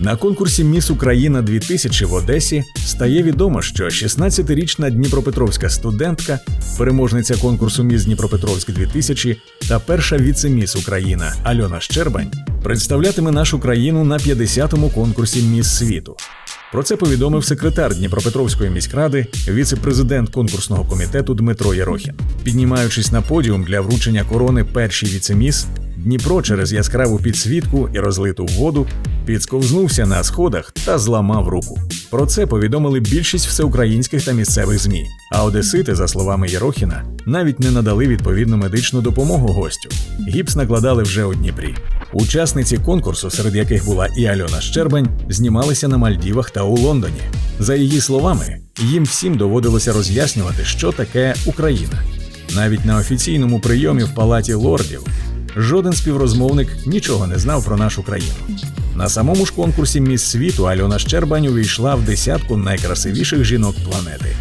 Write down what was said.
На конкурсі Міс Україна 2000 в Одесі стає відомо, що 16-річна дніпропетровська студентка, переможниця конкурсу Міс Дніпропетровськ 2000 та перша віце-міс Україна Альона Щербань представлятиме нашу країну на 50-му конкурсі Міс світу. Про це повідомив секретар Дніпропетровської міськради, віце-президент конкурсного комітету Дмитро Єрохін. Піднімаючись на подіум для вручення корони першій віцеміс, Дніпро через яскраву підсвітку і розлиту воду підсковзнувся на сходах та зламав руку. Про це повідомили більшість всеукраїнських та місцевих змі. А одесити, за словами Єрохіна, навіть не надали відповідну медичну допомогу гостю. Гіпс накладали вже у Дніпрі. Учасниці конкурсу, серед яких була і Альона Щербань, знімалися на Мальдівах та у Лондоні. За її словами, їм всім доводилося роз'яснювати, що таке Україна. Навіть на офіційному прийомі в палаті лордів жоден співрозмовник нічого не знав про нашу країну. На самому ж конкурсі Міс світу Альона Щербань увійшла в десятку найкрасивіших жінок планети.